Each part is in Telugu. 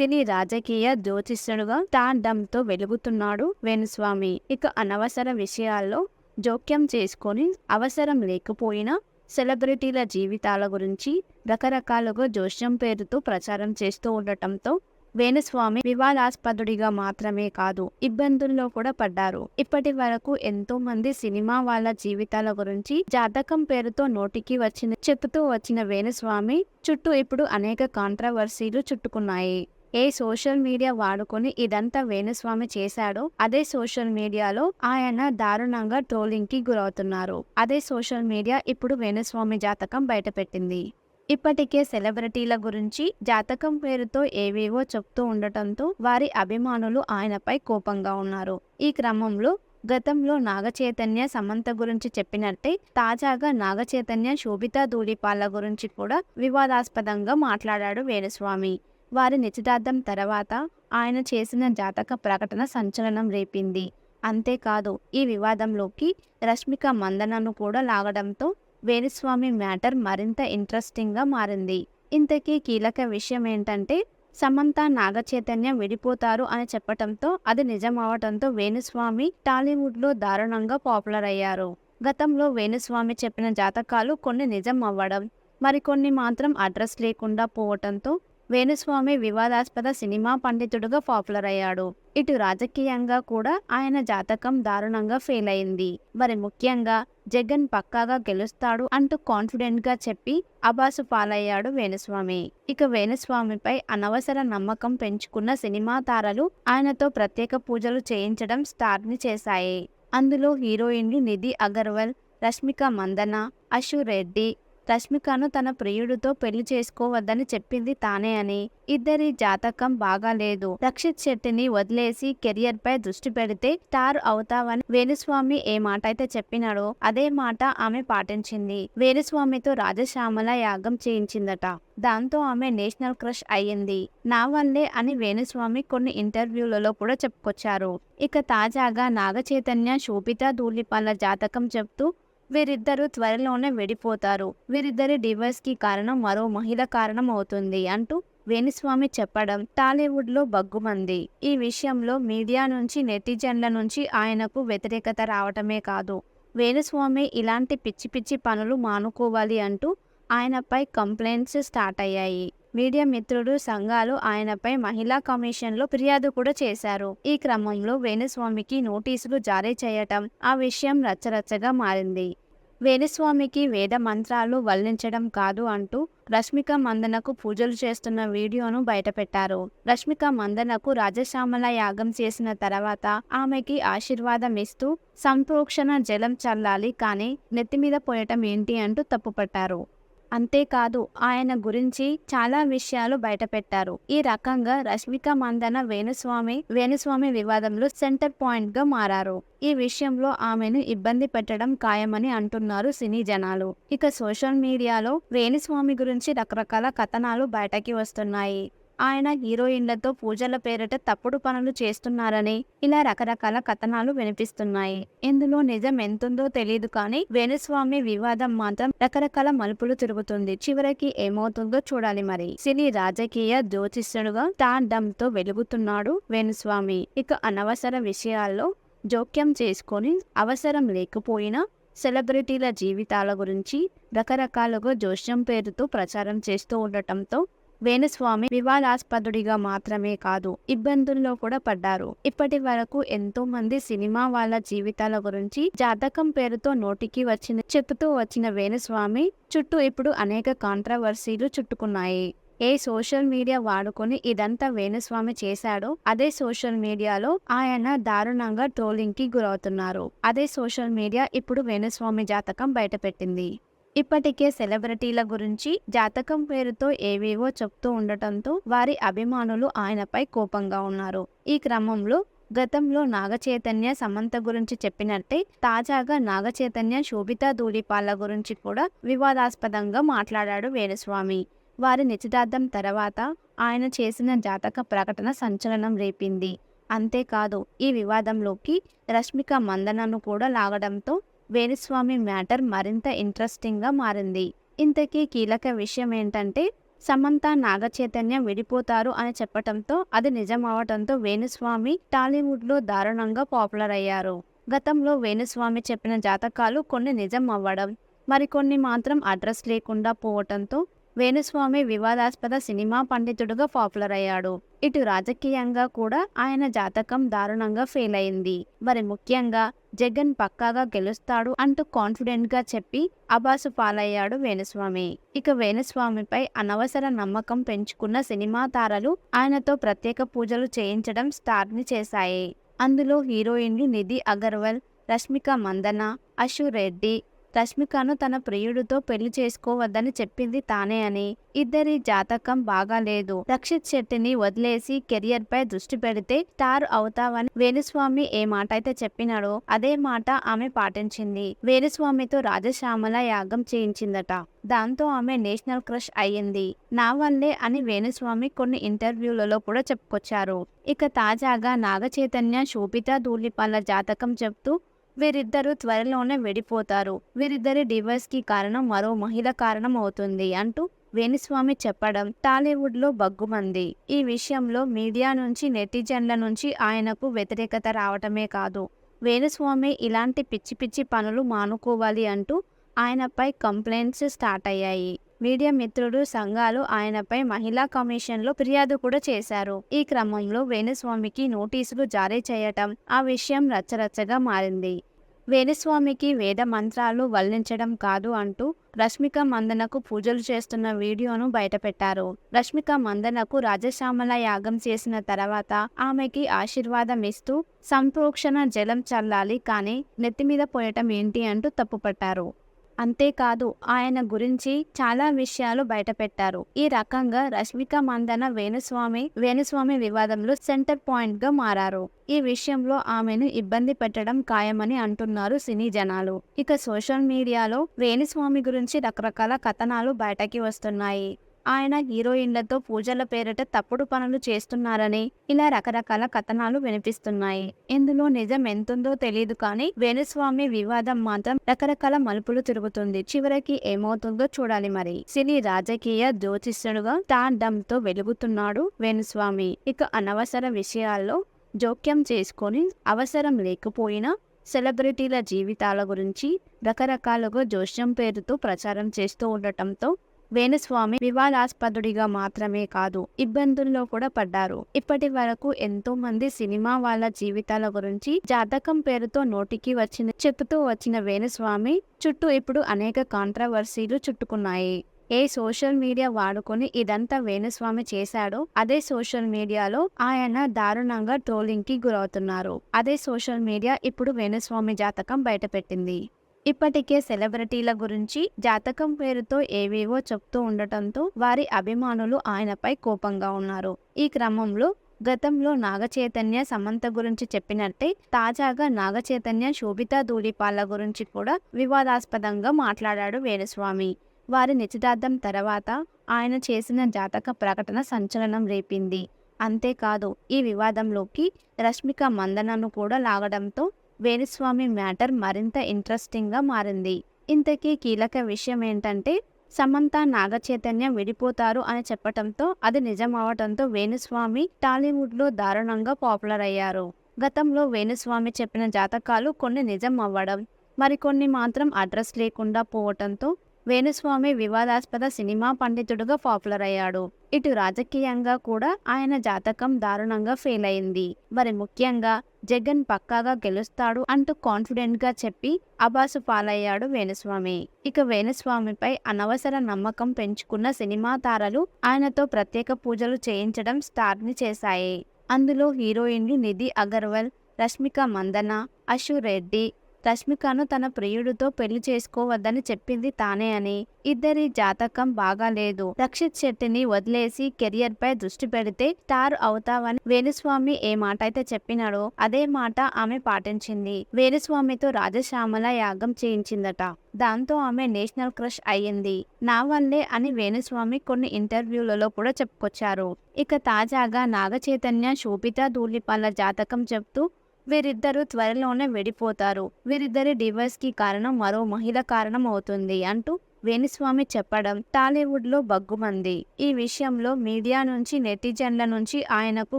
సినీ రాజకీయ జ్యోతిష్యుడుగా స్టార్డమ్తో వెలుగుతున్నాడు వేణుస్వామి. ఇక అనవసర విషయాల్లో జోక్యం చేసుకొని అవసరం లేకపోయినా సెలబ్రిటీల జీవితాల గురించి రకరకాలుగా జోష్యం పేరుతో ప్రచారం చేస్తూ ఉండటంతో వేణుస్వామి వివాదాస్పదుడిగా మాత్రమే కాదు ఇబ్బందుల్లో కూడా పడ్డారు. ఇప్పటి వరకు ఎంతో మంది సినిమా వాళ్ళ జీవితాల గురించి జాతకం పేరుతో నోటికి వచ్చిన చెప్తూ వచ్చిన వేణుస్వామి చుట్టూ ఇప్పుడు అనేక కాంట్రవర్సీలు చుట్టుకున్నాయి. ఏ సోషల్ మీడియా వాడుకొని ఇదంతా వేణుస్వామి చేశాడో అదే సోషల్ మీడియాలో ఆయన దారుణంగా ట్రోలింగ్కి గురవుతున్నారు. అదే సోషల్ మీడియా ఇప్పుడు వేణుస్వామి జాతకం బయటపెట్టింది. ఇప్పటికే సెలబ్రిటీల గురించి జాతకం పేరుతో ఏవేవో చెప్తూ ఉండటంతో వారి అభిమానులు ఆయనపై కోపంగా ఉన్నారు. ఈ క్రమంలో గతంలో నాగచైతన్య సమంత గురించి చెప్పినట్టే తాజాగా నాగచైతన్య శోభితా ధూళిపాల గురించి కూడా వివాదాస్పదంగా మాట్లాడాడు వేణుస్వామి. వారి నిశ్చితార్థం తర్వాత ఆయన చేసిన జాతక ప్రకటన సంచలనం రేపింది. అంతేకాదు ఈ వివాదంలోకి రష్మిక మందనను కూడా లాగడంతో వేణుస్వామి మ్యాటర్ మరింత ఇంట్రెస్టింగ్గా మారింది. ఇంతకీ కీలక విషయం ఏంటంటే సమంత నాగచైతన్య విడిపోతారు అని చెప్పటంతో అది నిజమవటంతో వేణుస్వామి టాలీవుడ్లో దారుణంగా పాపులర్ అయ్యారు గతంలో వేణుస్వామి చెప్పిన జాతకాలు కొన్ని నిజం అవ్వడం మరికొన్ని మాత్రం అడ్రస్ లేకుండా పోవటంతో వేణుస్వామి వివాదాస్పద సినిమా పండితుడుగా పాపులర్ అయ్యాడు. ఇటు రాజకీయంగా కూడా ఆయన జాతకం దారుణంగా ఫెయిల్ అయింది మరి ముఖ్యంగా జగన్ పక్కాగా గెలుస్తాడు అంటూ కాన్ఫిడెంట్గా చెప్పి అబాసు పాలయ్యాడు వేణుస్వామి. ఇక వేణుస్వామిపై అనవసర నమ్మకం పెంచుకున్న సినిమా తారలు ఆయనతో ప్రత్యేక పూజలు చేయించడం స్టార్ని చేశాయి. అందులో హీరోయిన్లు నిధి అగర్వాల్ రష్మిక మందన అశు రెడ్డి రష్మికను తన ప్రియుడితో పెళ్ళి చేసుకోవద్దని చెప్పింది తానే అని. ఇద్దరి జాతకం బాగాలేదు. రక్షిత్ శెట్టిని వదిలేసి కెరియర్ పై దృష్టి పెడితే స్టార్ అవుతావని వేణుస్వామి ఏ మాట అయితే చెప్పినాడో అదే మాట ఆమె పాటించింది. వేణుస్వామితో రాజశ్యామల యాగం చేయించిందట. దాంతో ఆమె నేషనల్ క్రష్ అయ్యింది. నా వల్లే అని వేణుస్వామి కొన్ని ఇంటర్వ్యూలలో కూడా చెప్పుకొచ్చారు. ఇక తాజాగా నాగచైతన్య శోభిత ధూళిపాల జాతకం చెప్తూ వీరిద్దరూ త్వరలోనే విడిపోతారు. వీరిద్దరి డివోర్స్కి కారణం మరో మహిళ కారణం అవుతుంది అంటూ వేణుస్వామి చెప్పడం టాలీవుడ్లో బగ్గుమంది ఈ విషయంలో మీడియా నుంచి నెటిజన్ల నుంచి ఆయనకు వ్యతిరేకత రావటమే కాదు. వేణుస్వామి ఇలాంటి పిచ్చి పిచ్చి పనులు మానుకోవాలి అంటూ ఆయనపై కంప్లైంట్స్ స్టార్ట్ అయ్యాయి. మీడియా మిత్రుడు సంఘాలు ఆయనపై మహిళా కమిషన్లో ఫిర్యాదు కూడా చేశారు. ఈ క్రమంలో వేణుస్వామికి నోటీసులు జారీ చేయటం ఆ విషయం రచ్చరచ్చగా మారింది. వేణుస్వామికి వేద మంత్రాలు వల్లించడం కాదు అంటూ రష్మిక మందనకు పూజలు చేస్తున్న వీడియోను బయటపెట్టారు. రష్మిక మందనకు రాజశ్యామల యాగం చేసిన తర్వాత ఆమెకి ఆశీర్వాదం ఇస్తూ సంప్రోక్షణ జలం చల్లాలి కానీ నెత్తిమీద పోయటం ఏంటి అంటూ తప్పుపట్టారు. అంతేకాదు ఆయన గురించి చాలా విషయాలు బయటపెట్టారు. ఈ రకంగా రష్మిక మందన వేణుస్వామి వేణుస్వామి వివాదంలో సెంటర్ పాయింట్గా మారారు. ఈ విషయంలో ఆమెను ఇబ్బంది పెట్టడం ఖాయమని అంటున్నారు సినీ జనాలు. ఇక సోషల్ మీడియాలో వేణుస్వామి గురించి రకరకాల కథనాలు బయటకి వస్తున్నాయి. ఆయన హీరోయిన్లతో పూజల పేరిట తప్పుడు పనులు చేస్తున్నారని ఇలా రకరకాల కథనాలు వినిపిస్తున్నాయి. ఇందులో నిజం ఎంతుందో తెలియదు కానీ వేణుస్వామి వివాదం మాత్రం రకరకాల మలుపులు తిరుగుతుంది. చివరికి ఏమవుతుందో చూడాలి మరి. సినీ రాజకీయ జ్యోతిష్యుడుగా స్టార్తో వెలుగుతున్నాడు వేణుస్వామి. ఇక అనవసర విషయాల్లో జోక్యం చేసుకొని అవసరం లేకపోయినా సెలబ్రిటీల జీవితాల గురించి రకరకాలుగా జోష్యం పేరుతో ప్రచారం చేస్తూ ఉండటంతో వేణుస్వామి వివాదాస్పదుడిగా మాత్రమే కాదు ఇబ్బందుల్లో కూడా పడ్డారు. ఇప్పటి వరకు ఎంతో మంది సినిమా వాళ్ళ జీవితాల గురించి జాతకం పేరుతో నోటికి వచ్చిన చెప్తూ వచ్చిన వేణుస్వామి చుట్టూ ఇప్పుడు అనేక కాంట్రవర్సీలు చుట్టుకున్నాయి. ఏ సోషల్ మీడియా వాడుకొని ఇదంతా వేణుస్వామి చేశాడో అదే సోషల్ మీడియాలో ఆయన దారుణంగా ట్రోలింగ్కి గురవుతున్నారు. అదే సోషల్ మీడియా ఇప్పుడు వేణుస్వామి జాతకం బయటపెట్టింది. ఇప్పటికే సెలబ్రిటీల గురించి జాతకం పేరుతో ఏవేవో చెప్తూ ఉండటంతో వారి అభిమానులు ఆయనపై కోపంగా ఉన్నారు. ఈ క్రమంలో గతంలో నాగచైతన్య సమంత గురించి చెప్పినట్టే తాజాగా నాగచైతన్య శోభితా ధూళిపాల గురించి కూడా వివాదాస్పదంగా మాట్లాడాడు వేణుస్వామి. వారి నిశ్చితార్థం తర్వాత ఆయన చేసిన జాతక ప్రకటన సంచలనం రేపింది. అంతేకాదు ఈ వివాదంలోకి రష్మిక మందనను కూడా లాగడంతో వేణుస్వామి మ్యాటర్ మరింత ఇంట్రెస్టింగ్గా మారింది. ఇంతకీ కీలక విషయం ఏంటంటే సమంత నాగచైతన్య విడిపోతారు అని చెప్పటంతో అది నిజం అవటంతో వేణుస్వామి టాలీవుడ్లో దారుణంగా పాపులర్ అయ్యారు గతంలో వేణుస్వామి చెప్పిన జాతకాలు కొన్ని నిజం అవ్వడం మరికొన్ని మాత్రం అడ్రస్ లేకుండా పోవటంతో వేణుస్వామి వివాదాస్పద సినిమా పండితుడుగా పాపులర్ అయ్యాడు. ఇటు రాజకీయంగా కూడా ఆయన జాతకం దారుణంగా ఫెయిల్ అయింది. మరి ముఖ్యంగా జగన్ పక్కాగా గెలుస్తాడు అంటూ కాన్ఫిడెంట్గా చెప్పి అబాసు పాలయ్యాడు వేణుస్వామి. ఇక వేణుస్వామిపై అనవసర నమ్మకం పెంచుకున్న సినిమా తారలు ఆయనతో ప్రత్యేక పూజలు చేయించడం స్టార్ని చేశాయి. అందులో హీరోయిన్లు నిధి అగర్వాల్ రష్మిక మందన అశు రెడ్డి రష్మికను తన ప్రియుడితో పెళ్ళి చేసుకోవద్దని చెప్పింది తానే అని. ఇద్దరి జాతకం బాగాలేదు. రక్షిత్ శెట్టిని వదిలేసి కెరియర్ పై దృష్టి పెడితే స్టార్ అవుతావని వేణుస్వామి ఏ మాట అయితే చెప్పినాడో అదే మాట ఆమె పాటించింది. వేణుస్వామితో రాజశ్యామల యాగం చేయించిందట. దాంతో ఆమె నేషనల్ క్రష్ అయ్యింది. నా వల్లే అని వేణుస్వామి కొన్ని ఇంటర్వ్యూలలో కూడా చెప్పుకొచ్చారు. ఇక తాజాగా నాగచైతన్య శోభిత ధూళిపాల జాతకం చెప్తూ వీరిద్దరూ త్వరలోనే విడిపోతారు. వీరిద్దరి డివోర్స్కి కారణం మరో మహిళ కారణం అవుతుంది అంటూ వేణుస్వామి చెప్పడం టాలీవుడ్లో బగ్గుమంది ఈ విషయంలో మీడియా నుంచి నెటిజన్ల నుంచి ఆయనకు వ్యతిరేకత రావటమే కాదు. వేణుస్వామి ఇలాంటి పిచ్చి పిచ్చి పనులు మానుకోవాలి అంటూ ఆయనపై కంప్లైంట్స్ స్టార్ట్ అయ్యాయి. మీడియా మిత్రుడు సంఘాలు ఆయనపై మహిళా కమిషన్లో ఫిర్యాదు కూడా చేశారు. ఈ క్రమంలో వేణుస్వామికి నోటీసులు జారీ చేయటం ఆ విషయం రచ్చరచ్చగా మారింది. వేణుస్వామికి వేద మంత్రాలు వల్లించడం కాదు అంటూ రష్మిక మందనకు పూజలు చేస్తున్న వీడియోను బయటపెట్టారు. రష్మిక మందనకు రాజశ్యామల యాగం చేసిన తర్వాత ఆమెకి ఆశీర్వాదం ఇస్తూ సంప్రోక్షణ జలం చల్లాలి కానీ నెత్తిమీద పోయటం ఏంటి అంటూ తప్పుపట్టారు. అంతేకాదు ఆయన గురించి చాలా విషయాలు బయటపెట్టారు. ఈ రకంగా రష్మిక మందన వేణుస్వామి వేణుస్వామి వివాదంలో సెంటర్ పాయింట్గా మారారు. ఈ విషయంలో ఆమెను ఇబ్బంది పెట్టడం ఖాయమని అంటున్నారు సినీ జనాలు. ఇక సోషల్ మీడియాలో వేణుస్వామి గురించి రకరకాల కథనాలు బయటకి వస్తున్నాయి. ఆయన హీరోయిన్లతో పూజల పేరిట తప్పుడు పనులు చేస్తున్నారని ఇలా రకరకాల కథనాలు వినిపిస్తున్నాయి. ఇందులో నిజం ఎంతుందో తెలియదు కానీ వేణుస్వామి వివాదం మాత్రం రకరకాల మలుపులు తిరుగుతుంది. చివరికి ఏమవుతుందో చూడాలి మరి. సినీ రాజకీయ జ్యోతిష్యుడుగా స్టార్తో వెలుగుతున్నాడు వేణుస్వామి. ఇక అనవసర విషయాల్లో జోక్యం చేసుకొని అవసరం లేకపోయినా సెలబ్రిటీల జీవితాల గురించి రకరకాలుగా జోష్యం పేరుతో ప్రచారం చేస్తూ ఉండటంతో వేణుస్వామి వివాదాస్పదుడిగా మాత్రమే కాదు ఇబ్బందుల్లో కూడా పడ్డారు. ఇప్పటి వరకు ఎంతో మంది సినిమా వాళ్ళ జీవితాల గురించి జాతకం పేరుతో నోటికి వచ్చిన చెప్తూ వచ్చిన వేణుస్వామి చుట్టూ ఇప్పుడు అనేక కాంట్రవర్సీలు చుట్టుకున్నాయి. ఏ సోషల్ మీడియా వాడుకొని ఇదంతా వేణుస్వామి చేశాడో అదే సోషల్ మీడియాలో ఆయన దారుణంగా ట్రోలింగ్కి గురవుతున్నారు. అదే సోషల్ మీడియా ఇప్పుడు వేణుస్వామి జాతకం బయటపెట్టింది. ఇప్పటికే సెలబ్రిటీల గురించి జాతకం పేరుతో ఏవేవో చెప్తూ ఉండటంతో వారి అభిమానులు ఆయనపై కోపంగా ఉన్నారు. ఈ క్రమంలో గతంలో నాగచైతన్య సమంత గురించి చెప్పినట్టే తాజాగా నాగచైతన్య శోభితా ధూళిపాల గురించి కూడా వివాదాస్పదంగా మాట్లాడాడు వేణుస్వామి. వారి నిశ్చితార్థం తర్వాత ఆయన చేసిన జాతక ప్రకటన సంచలనం రేపింది. అంతేకాదు ఈ వివాదంలోకి రష్మిక మందనను కూడా లాగడంతో వేణుస్వామి మ్యాటర్ మరింత ఇంట్రెస్టింగ్గా మారింది. ఇంతకీ కీలక విషయం ఏంటంటే సమంత నాగచైతన్య విడిపోతారు అని చెప్పటంతో అది నిజం అవటంతో వేణుస్వామి టాలీవుడ్లో దారుణంగా పాపులర్ అయ్యారు గతంలో వేణుస్వామి చెప్పిన జాతకాలు కొన్ని నిజం అవ్వడం మరికొన్ని మాత్రం అడ్రస్ లేకుండా పోవటంతో వేణుస్వామి వివాదాస్పద సినిమా పండితుడుగా పాపులర్ అయ్యాడు. ఇటు రాజకీయంగా కూడా ఆయన జాతకం దారుణంగా ఫెయిల్ అయింది. మరి ముఖ్యంగా జగన్ పక్కాగా గెలుస్తాడు అంటూ కాన్ఫిడెంట్గా చెప్పి అబాసు పాలయ్యాడు వేణుస్వామి. ఇక వేణుస్వామిపై అనవసర నమ్మకం పెంచుకున్న సినిమా తారలు ఆయనతో ప్రత్యేక పూజలు చేయించడం స్టార్ని చేశాయి. అందులో హీరోయిన్లు నిధి అగర్వాల్ రష్మిక మందన అశు రెడ్డి రష్మికను తన ప్రియుడితో పెళ్ళి చేసుకోవద్దని చెప్పింది తానే అని. ఇద్దరి జాతకం బాగాలేదు. రక్షిత్ శెట్టిని వదిలేసి కెరియర్ పై దృష్టి పెడితే స్టార్ అవుతావని వేణుస్వామి ఏ మాట అయితే చెప్పినాడో అదే మాట ఆమె పాటించింది. వేణుస్వామితో రాజశ్యామల యాగం చేయించిందట. దాంతో ఆమె నేషనల్ క్రష్ అయ్యింది. నా వల్లే అని వేణుస్వామి కొన్ని ఇంటర్వ్యూలలో కూడా చెప్పుకొచ్చారు. ఇక తాజాగా నాగచైతన్య శోభిత ధూళిపాల జాతకం చెప్తూ వీరిద్దరూ త్వరలోనే విడిపోతారు. వీరిద్దరి డివోర్స్కి కారణం మరో మహిళ కారణం అవుతుంది అంటూ వేణుస్వామి చెప్పడం టాలీవుడ్లో బగ్గుమంది ఈ విషయంలో మీడియా నుంచి నెటిజన్ల నుంచి ఆయనకు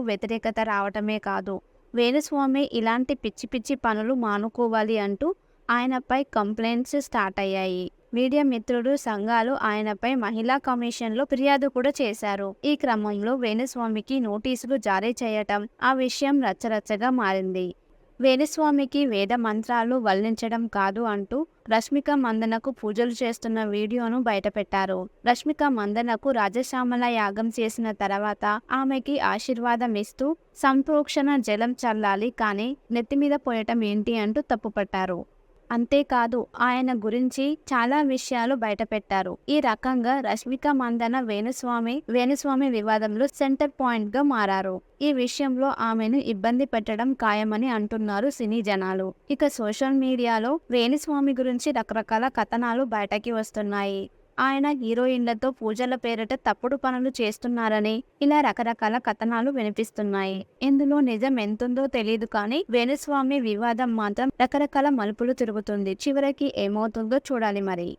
వ్యతిరేకత రావటమే కాదు. వేణుస్వామి ఇలాంటి పిచ్చి పిచ్చి పనులు మానుకోవాలి అంటూ ఆయనపై కంప్లైంట్స్ స్టార్ట్ అయ్యాయి. మీడియా మిత్రుడు సంఘాలు ఆయనపై మహిళా కమిషన్లో ఫిర్యాదు కూడా చేశారు. ఈ క్రమంలో వేణుస్వామికి నోటీసులు జారీ చేయటం ఆ విషయం రచ్చరచ్చగా మారింది. వేణుస్వామికి వేద మంత్రాలు వల్లించడం కాదు అంటూ రష్మిక మందనకు పూజలు చేస్తున్న వీడియోను బయటపెట్టారు. రష్మిక మందనకు రాజశ్యామల యాగం చేసిన తర్వాత ఆమెకి ఆశీర్వాదం ఇస్తూ సంప్రోక్షణ జలం చల్లాలి కానీ నెత్తిమీద పోయటం ఏంటి అంటూ తప్పుపట్టారు. అంతేకాదు ఆయన గురించి చాలా విషయాలు బయటపెట్టారు. ఈ రకంగా రష్మిక మందన వేణుస్వామి వేణుస్వామి వివాదంలో సెంటర్ పాయింట్గా మారారు. ఈ విషయంలో ఆమెను ఇబ్బంది పెట్టడం ఖాయమని అంటున్నారు సినీ జనాలు. ఇక సోషల్ మీడియాలో వేణుస్వామి గురించి రకరకాల కథనాలు బయటకి వస్తున్నాయి. ఆయన హీరోయిన్లతో పూజల పేరిట తప్పుడు పనులు చేస్తున్నారని ఇలా రకరకాల కథనాలు వినిపిస్తున్నాయి. ఇందులో నిజం ఎంతుందో తెలియదు కానీ వేణుస్వామి వివాదం మాత్రం రకరకాల మలుపులు తిరుగుతుంది. చివరికి ఏమవుతుందో చూడాలి మరి.